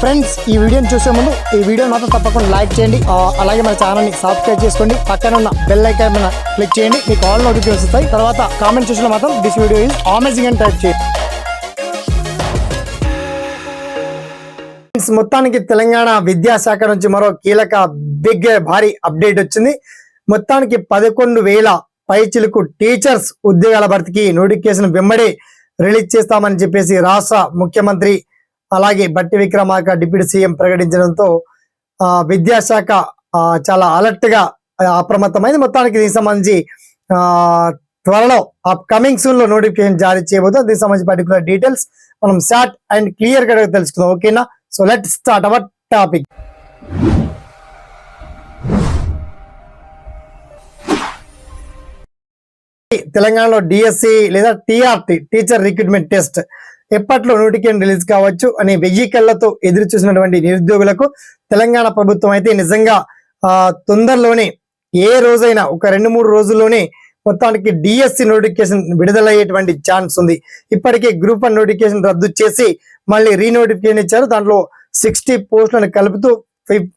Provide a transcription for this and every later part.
Friends ఈ వీడియోని చూసే ముందు ఈ వీడియో మాత్రం తప్పకుండా లైక్ చేయండి. అలాగే మన ఛానల్ని సబ్స్క్రైబ్ చేసుకోండి. పక్కన ఉన్న బెల్ ఐకాన్ మీద క్లిక్ చేయండి. మీకు ఆల్ నోటిఫికేషన్ వస్తాయి. తర్వాత కామెంట్ చూసిన మాత్రం దిస్ వీడియో ఇస్ అమేజింగ్ అని టైప్ చేయండి. ఫ్రెండ్స్, మొత్తానికి తెలంగాణ విద్యాశాఖ నుంచి మరో కీలక బిగ్ భారీ అప్డేట్ వచ్చింది. మొత్తానికి పదకొండు వేల పైచిలకు టీచర్స్ ఉద్యోగాల భర్తీకి నోటిఫికేషన్ వెంబడి రిలీజ్ చేస్తామని చెప్పేసి రాష్ట్ర ముఖ్యమంత్రి అలాగే బట్టి విక్రమార్క డిప్యూటీ సీఎం ప్రకటించడంతో ఆ, విద్యాశాఖ చాలా అలర్ట్గా అప్రమత్తమైంది. మొత్తానికి దీనికి సంబంధించి ఆ, త్వరలో అప్కమింగ్ సూన్లో నోటిఫికేషన్ జారీ చేయబోతుంది. దీనికి సంబంధించి పర్టికులర్ డీటెయిల్స్ మనం షార్ట్ అండ్ క్లియర్గా తెలుసుకుందాం. ఓకేనా so let start our topic తెలంగాణలో డిఎస్సి లేదా టిఆర్టి టీచర్ రిక్రూట్మెంట్ టెస్ట్ ఎప్పట్లో నోటిఫికేషన్ రిలీజ్ కావచ్చు అనే వెయ్యి కళ్ళతో ఎదురు చూసినటువంటి నిరుద్యోగులకు తెలంగాణ ప్రభుత్వం అయితే నిజంగా ఆ, తొందరలోనే ఏ రోజైనా ఒక రెండు మూడు రోజుల్లోనే మొత్తానికి డిఎస్సి నోటిఫికేషన్ విడుదలయ్యేటువంటి ఛాన్స్ ఉంది. ఇప్పటికే గ్రూప్ వన్ నోటిఫికేషన్ రద్దు చేసి మళ్ళీ రీనోటిఫికేషన్ ఇచ్చారు. దాంట్లో సిక్స్టీ పోస్టులను కలుపుతూ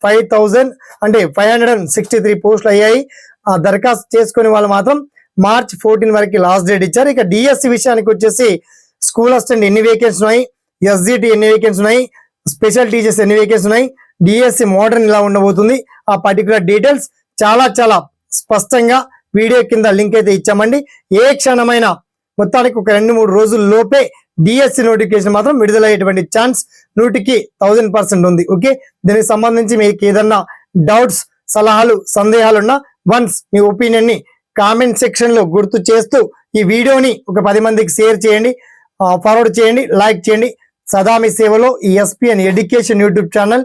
ఫైవ్ థౌజండ్ అంటే five hundred and sixty three పోస్టులు అయ్యాయి. ఆ దరఖాస్తు చేసుకునే వాళ్ళు మాత్రం మార్చ్ ఫోర్టీన్ వరకు లాస్ట్ డేట్ ఇచ్చారు. ఇక డిఎస్సి విషయానికి వచ్చేసి స్కూల్ అసిస్టెంట్ ఎన్ని వేకెన్సీ ఉన్నాయి? ఎస్జిటి ఎన్ని వేకెన్సీ ఉన్నాయి? స్పెషల్ టీచర్స్ ఎన్ని వేకెన్సీ ఉన్నాయి? డిఎస్సి మోడర్న్ ఇలా ఉండబోతుంది? ఆ పర్టికులర్ డీటెయిల్స్ చాలా చాలా స్పష్టంగా వీడియో కింద లింక్ అయితే ఇచ్చామండి. ఏ క్షణమైన మొత్తానికి ఒక రెండు మూడు రోజుల లోపే డిఎస్సి నోటిఫికేషన్ మాత్రం విడుదలయ్యేటువంటి ఛాన్స్ నూటికి థౌజండ్ పర్సెంట్ ఉంది. ఓకే దీనికి సంబంధించి మీకు ఏదన్నా డౌట్స్ సలహాలు సందేహాలున్నా వన్స్ మీ ఒపీనియన్ని కామెంట్ సెక్షన్లో గుర్తు చేస్తూ ఈ వీడియోని ఒక పది మందికి షేర్ చేయండి. ఫార్వర్డ్ చేయండి లైక్ చేయండి. సదా మీ సేవలో ఈ ఎస్పీఎన్ ఎడ్యుకేషన్ యూట్యూబ్ ఛానల్